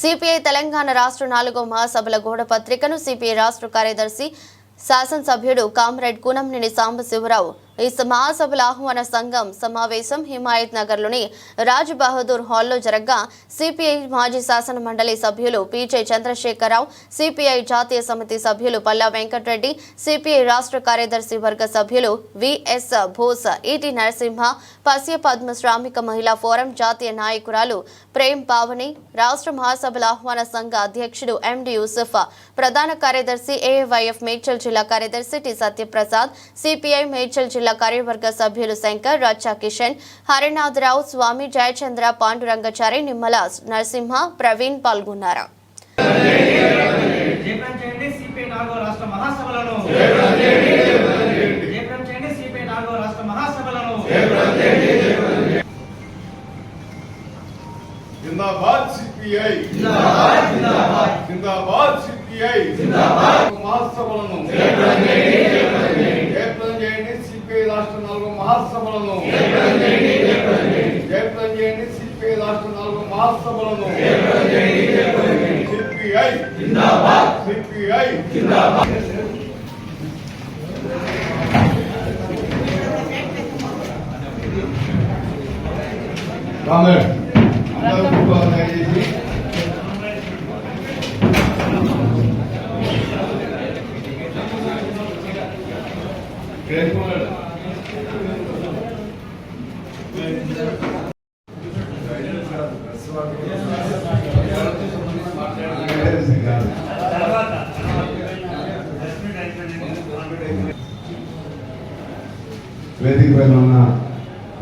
CPI Telangana రాష్ట్ర నాలుగో మహాసభల గోడ పత్రికను సిపిఐ రాష్ట్ర కార్యదర్శి శాసనసభ్యుడు కామ్రేడ్ కూనంనేని సాంబశివరావు ఈ మహాసభల ఆహ్వాన సంఘం సమావేశం హిమాయత్ నగర్లోని రాజ్ బహదూర్ హాల్లో జరగ్గా సిపిఐ మాజీ శాసన మండలి సభ్యులు పీజే చంద్రశేఖరరావు సిపిఐ జాతీయ సమితి సభ్యులు పల్లా వెంకటరెడ్డి సిపిఐ రాష్ట్ర కార్యదర్శి వర్గ సభ్యులు విఎస్ భోస్ ఈటి నరసింహ పశ్య పద్మ శ్రామిక మహిళా ఫోరం జాతీయ నాయకురాలు ప్రేమ్ పావని రాష్ట్ర మహాసభల ఆహ్వాన సంఘ అధ్యక్షుడు ఎండి యూసుఫ్ ప్రధాన కార్యదర్శి ఏవైఎఫ్ మేడ్చల్ జిల్లా కార్యదర్శి టి సత్యప్రసాద్ సిపిఐ మేడ్చల్ జిల్లా కార్యవర్గ సభ్యులు శంకర్ రచ్చా కిషన్ హరినాథరావు స్వామి జయచంద్ర పాండురంగచారి నిమ్మల నరసింహ ప్రవీణ్ పాల్గొన్నారు. మహాసభలను సిపిఐ సిపిఐ అందరూ దయచేసి వేదిక పైన ఉన్న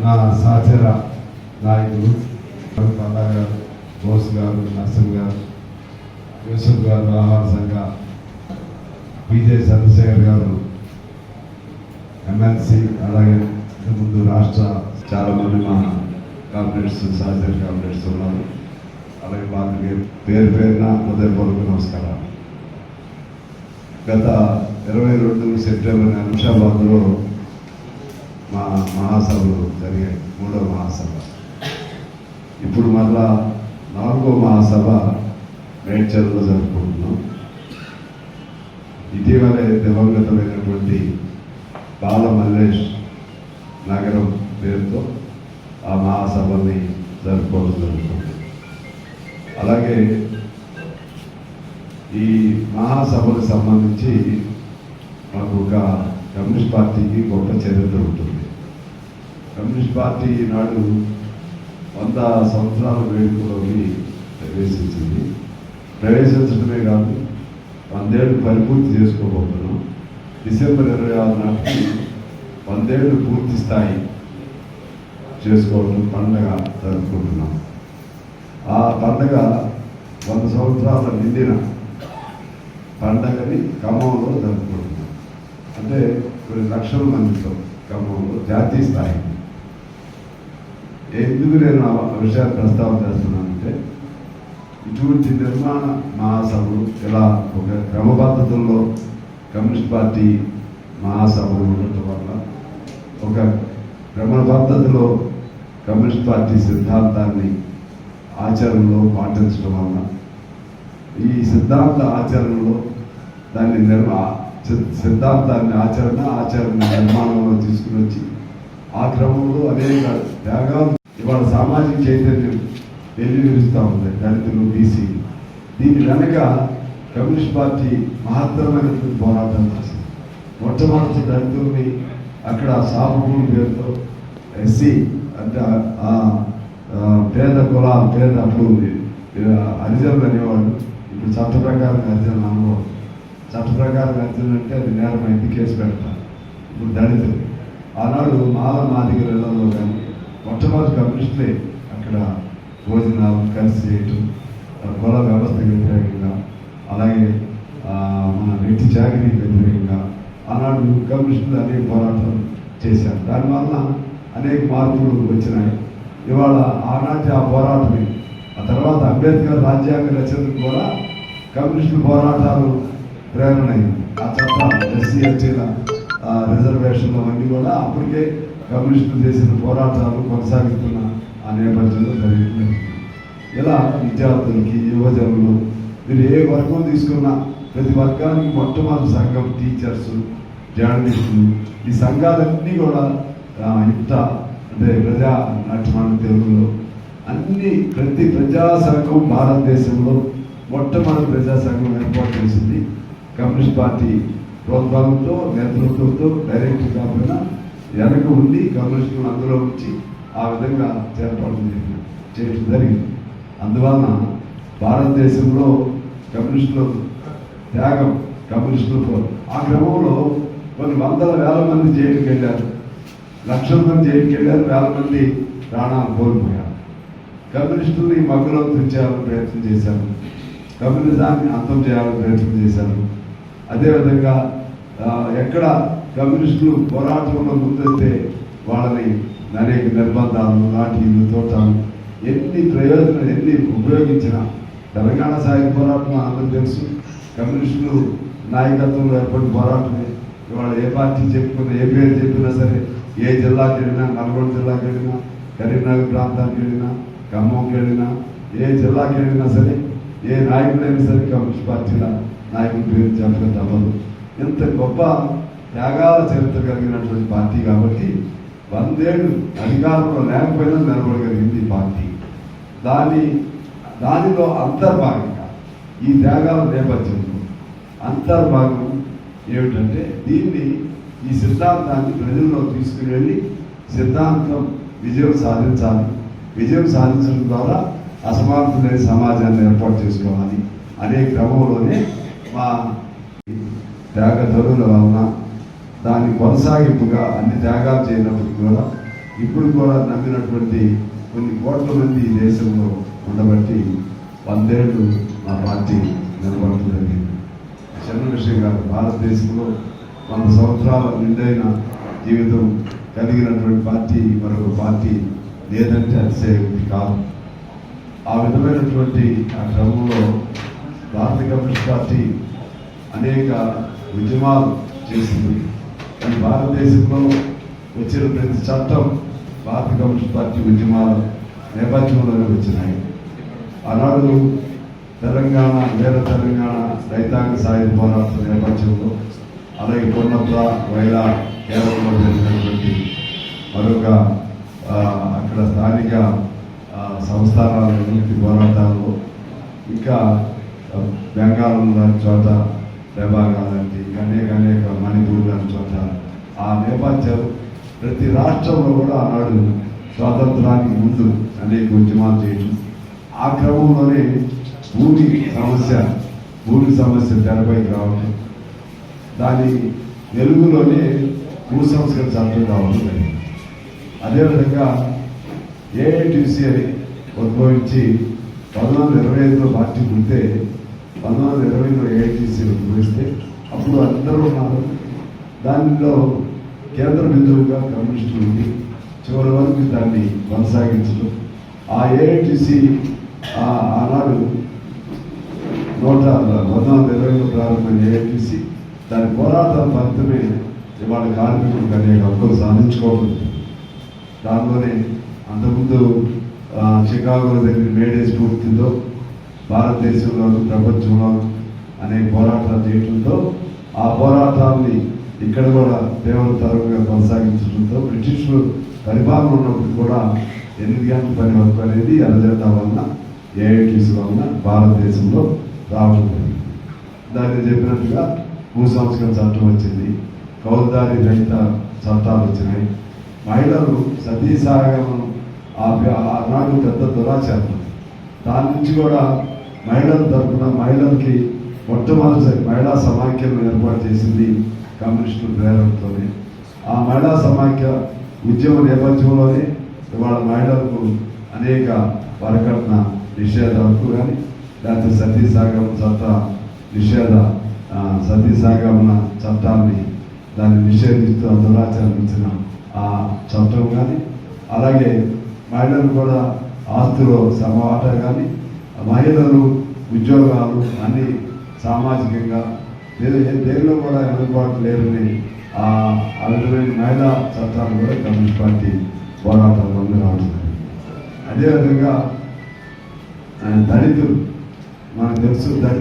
నా సహచర నాయకులు పల్లా గారు బోస్ గారు నర్సింగ్ గారు యూసుఫ్ గారు ఆహార సంఘ బీజే చంద్రశేఖర్ గారు ఎమ్మెల్సీ అలాగే ముందు రాష్ట్ర చాలా మంది మా కాంపిటేట్స్ సహచర కాంపిటేట్స్ ఉన్నారు. అలాగే వాళ్ళకి పేరు పేరున హృదయపూర్వక నమస్కారాలు. గత ఇరవై రెండు సెప్టెంబర్ అంశాబాద్లో మా మహాసభలు జరిగాయి మూడో మహాసభ. ఇప్పుడు మళ్ళా నాలుగో మహాసభ మేడ్చల్లో జరుపుకుంటున్నాం. ఇటీవలే దివంగతమైనటువంటి బాల మల్లేష్ నగరం పేరుతో ఆ మహాసభని జరుపుకోవడం జరుగుతుంది. అలాగే ఈ మహాసభకు సంబంధించి మాకు ఒక కమ్యూనిస్ట్ పార్టీకి గొప్ప చరిత్ర ఉంటుంది. కమ్యూనిస్ట్ పార్టీ నాడు వంద సంవత్సరాల వేడుకలోకి ప్రవేశించింది. ప్రవేశించడమే కాదు వందేళ్ళు పరిపూర్తి చేసుకోబోతున్నాం. డిసెంబర్ ఇరవై ఆరు నాటికి వందేళ్ళు పూర్తి స్థాయి చేసుకోవడం పండగ జరుపుకుంటున్నాం ఆ పండగ వంద సంవత్సరాల నిండిన పండగని ఖమ్మంలో జరుపుకుంటున్నాం. అంటే కొన్ని లక్షల మందితో ఖమ్మంలో జాతీయ స్థాయిలో ఎందుకు నేను ఆ విషయాన్ని ప్రస్తావన చేస్తున్నానంటే ఇటువంటి నిర్మాణ మహాసభలు ఇలా ఒక క్రమబద్ధతల్లో కమ్యూనిస్ట్ పార్టీ మహాసభలు ఉండటం వల్ల ఒక క్రమబద్ధతలో కమ్యూనిస్ట్ పార్టీ సిద్ధాంతాన్ని ఆచరణలో పాటించడం వల్ల ఈ సిద్ధాంత ఆచరణలో దాన్ని నిర్మా సిద్ధాంతాన్ని ఆచరణ ఆచరణ నిర్మాణంలో తీసుకుని వచ్చి ఆ క్రమంలో అనేక త్యాగాలు ఇవాళ సామాజిక చైతన్యం వెల్లువిరుస్తూ ఉంది దళితులు బీసీ. దీని వెనక కమ్యూనిస్ట్ పార్టీ మహత్తరమైనటువంటి పోరాటం చేసింది. మొట్టమొదటి దళితుల్ని అక్కడ సాపభూమి పేరుతో ఎస్సీ అంటే ఆ- పేద కుల పేద అప్పుడు హరిజనులు అనేవాళ్ళు ఇప్పుడు చట్ట ప్రకారం హరిజనులు అనుభవం చట్ట ప్రకారం హరిజనులు అంటే అది నేరం కేసు పెడతారు. ఇప్పుడు దళితులు. ఆనాడు మాల మాదిగల కానీ మొట్టమొదటి కమ్యూనిస్టులే అక్కడ భోజనాలు కలిసి చేయటం కుల వ్యవస్థకు వ్యతిరేకంగా అలాగే మన వ్యక్తి చాకరీకి వ్యతిరేకంగా ఆనాడు కమ్యూనిస్టులు అనేక పోరాటాలు చేశారు. దానివల్ల అనేక మార్పులు వచ్చినాయి. ఇవాళ ఆనాటి ఆ పోరాటమే. ఆ తర్వాత అంబేద్కర్ రాజ్యాంగ రచనకు కూడా కమ్యూనిస్టు పోరాటాలు ప్రేరణ అయ్యింది ఆ చట్టం ఎస్సీ ఎస్టీల రిజర్వేషన్లు అవన్నీ కూడా అప్పటికే కమ్యూనిస్టులు చేసిన పోరాటాలు కొనసాగిస్తున్న ఆ నేపథ్యంలో జరిగింది. ఇలా విద్యార్థులకి యువజనులు మీరు ఏ వర్గం తీసుకున్నా ప్రతి వర్గానికి మొట్టమొదటి సంఘం టీచర్స్ జర్నలిస్టులు ఈ సంఘాలన్నీ కూడా ఇంత అంటే ప్రజా నాట్యమాన తెలుగులో అన్ని ప్రతి ప్రజా సంఘం భారతదేశంలో మొట్టమొదటి ప్రజా సంఘం ఏర్పాటు చేసింది. కమ్యూనిస్ట్ పార్టీ ప్రోత్సాహంతో నేతృత్వంతో డైరెక్ట్ కాకుండా వెనక ఉండి కమ్యూనిస్టులు అందులో ఉంచి ఆ విధంగా చేర్పాటు చేసిన- చేయడం జరిగింది. అందువలన భారతదేశంలో కమ్యూనిస్టులు త్యాగం కమ్యూనిస్టులు ఆ క్రమంలో కొన్ని వందల వేల మంది జైలుకి వెళ్ళారు. లక్షల మంది జైలుకి వెళ్ళారు. వేల మంది ప్రాణాలు కోల్పోయారు. కమ్యూనిస్టుల్ని మగ్గులో తెచ్చేయాలని ప్రయత్నం చేశారు. కమ్యూనిజాన్ని అంతం చేయాలని ప్రయత్నం చేశారు. అదేవిధంగా ఎక్కడ కమ్యూనిస్టులు పోరాటంలో ముందొస్తే వాళ్ళని అనేక నిర్బంధాలు లాఠీలు తోటాలు ఎన్ని ప్రయోజనాలు ఎన్ని ఉపయోగించినా తెలంగాణ సాయుధ పోరాటం అందరూ తెలుసు. కమ్యూనిస్టులు నాయకత్వంలో ఏర్పడిన పోరాటమే. ఇవాళ ఏ పార్టీ చెప్పుకున్నా ఏ పేరు చెప్పినా సరే ఏ జిల్లాకి వెళ్ళినా నల్గొండ జిల్లాకి వెళ్ళినా కరీంనగర్ ప్రాంతానికి వెళ్ళినా ఖమ్మంకి వెళ్ళినా ఏ జిల్లాకి వెళ్ళినా సరే ఏ నాయకుడైనా సరే కమ్యూనిస్ట్ పార్టీల నాయకుడి పేరు చెప్పడం తప్పదు. ఇంత గొప్ప త్యాగాల చరిత్ర కలిగినటువంటి పార్టీ కాబట్టి వందేళ్ళు అధికారంలో లేకపోయినా నిలబడగలిగింది ఈ పార్టీ. దాని దానిలో అంతర్భాగంగా ఈ త్యాగాల నేపథ్యంలో అంతర్భాగం ఏమిటంటే దీన్ని ఈ సిద్ధాంతాన్ని ప్రజల్లో తీసుకుని వెళ్ళి సిద్ధాంతం విజయం సాధించాలి. విజయం సాధించడం ద్వారా అసమానత లేని సమాజాన్ని ఏర్పాటు చేసుకోవాలి అనే క్రమంలోనే మా త్యాగధరుల వలన దాని కొనసాగింపుగా అన్ని త్యాగాలు చేయనప్పటికీ కూడా ఇప్పుడు కూడా నమ్మినటువంటి కొన్ని కోట్ల మంది ఈ దేశంలో ఉండబట్టి వందేళ్ళు మా పార్టీ నిలబడటం జరిగింది చిన్న విషయం కాదు భారతదేశంలో వంద సంవత్సరాల నిండైన జీవితం కలిగినటువంటి పార్టీ మరొక పార్టీ లేదంటే అతిశయోక్తి కాదు. ఆ విధమైనటువంటి ఆ క్రమంలో భారత కమ్యూనిస్ట్ పార్టీ అనేక ఉద్యమాలు చేసింది. కానీ భారతదేశంలో వచ్చిన ప్రతి చట్టం భారత కమ్యూనిస్ట్ పార్టీ ఉద్యమాల నేపథ్యంలోనే వచ్చినాయి. ఆనాడు తెలంగాణ వేర తెలంగాణ రైతాంగ సాయుధ పోరాట నేపథ్యంలో అలాగే పొన్నప్ప వైలా కేరళలో జరిగినటువంటి మరొక అక్కడ స్థానిక సంస్థానాల విముక్తి పోరాటాల్లో ఇంకా బెంగాల్ లాంటి చోట డెబాగా లాంటి అనేక అనేక మణిపూర్ లాంటి చోట ఆ నేపథ్యం ప్రతి రాష్ట్రంలో కూడా ఆనాడు స్వాతంత్రానికి ముందు అనేక ఉద్యమాలు చేయడం. ఆ క్రమంలోనే భూమి సమస్య భూమి సమస్య తెరపైకి రావడం దాని వెలుగులోనే భూ సంస్కరణ చట్టం రావడం జరిగింది. అదేవిధంగా ఏఐటీసీ అని ఉద్భవించి పంతొమ్మిది వందల ఇరవై ఐదులో పార్టీ పుడితే పంతొమ్మిది వందల ఇరవైలో ఏఐటీసీ ఉద్భవిస్తే అప్పుడు అందరూ ఉన్నారు. దానిలో కేంద్ర బిందువుగా కమ్యూనిస్టులు ఉంది. చివరి వరకు దాన్ని కొనసాగించడం. ఆ ఏఐటీసీ ఆనాడు నూట వందల ఇరవైలో ప్రారంభమైన ఏఐటీసీ దాని పోరాటం ఫలితమే ఇవాళ కార్మికులకు అనేక హక్కులు సాధించుకోవడం. దానిలోనే అంతకుముందు చికాగో దగ్గర మేడే స్ఫూర్తితో భారతదేశంలోను ప్రపంచంలో అనేక పోరాటాలు చేయడంతో ఆ పోరాటాన్ని ఇక్కడ కూడా తీవ్రతరంగా కొనసాగించడంతో బ్రిటిషులు పరిపాలన ఉన్నప్పుడు కూడా ఎనిమిది గంటల పని వరకు అనేది ఎర్రజెండా వలన ఏఐటీసీ వలన భారతదేశంలో రావడం జరిగింది. దాన్ని చెప్పినట్టుగా భూ సంస్కరణ చట్టం వచ్చింది కౌలుదారి రహిత చట్టాలు వచ్చినాయి. మహిళలు సతీ ఆ ఆపి ఆనాడు పెద్ద దురాచారం. దాని నుంచి కూడా మహిళల తరఫున మహిళలకి మొట్టమొదటిసారి మహిళా సమాఖ్యను ఏర్పాటు చేసింది కమ్యూనిస్టుల ప్రేరణతోనే. ఆ మహిళా సమాఖ్య ఉద్యమ నేపథ్యంలోనే ఇవాళ మహిళలకు అనేక వరకట్న నిషేధాలకు కానీ లేకపోతే సతీసాగమ చట్ట నిషేధ సతీసాగమన చట్టాన్ని దాన్ని నిషేధిస్తూ దురాచరించిన దురాచారం ఇచ్చిన ఆ చట్టం కానీ అలాగే మహిళలు కూడా ఆస్తులో సమవాట కానీ మహిళలు ఉద్యోగాలు అన్ని సామాజికంగా లేదా ఏ దేనిలో కూడా అందుబాటు లేరని ఆ విధమైన మహిళా చట్టాలు కూడా కమ్యూనిస్ట్ పార్టీ పోరాటంలో రావడం అదేవిధంగా ఆయన దళితులు మనకు తెలుసు దళితులు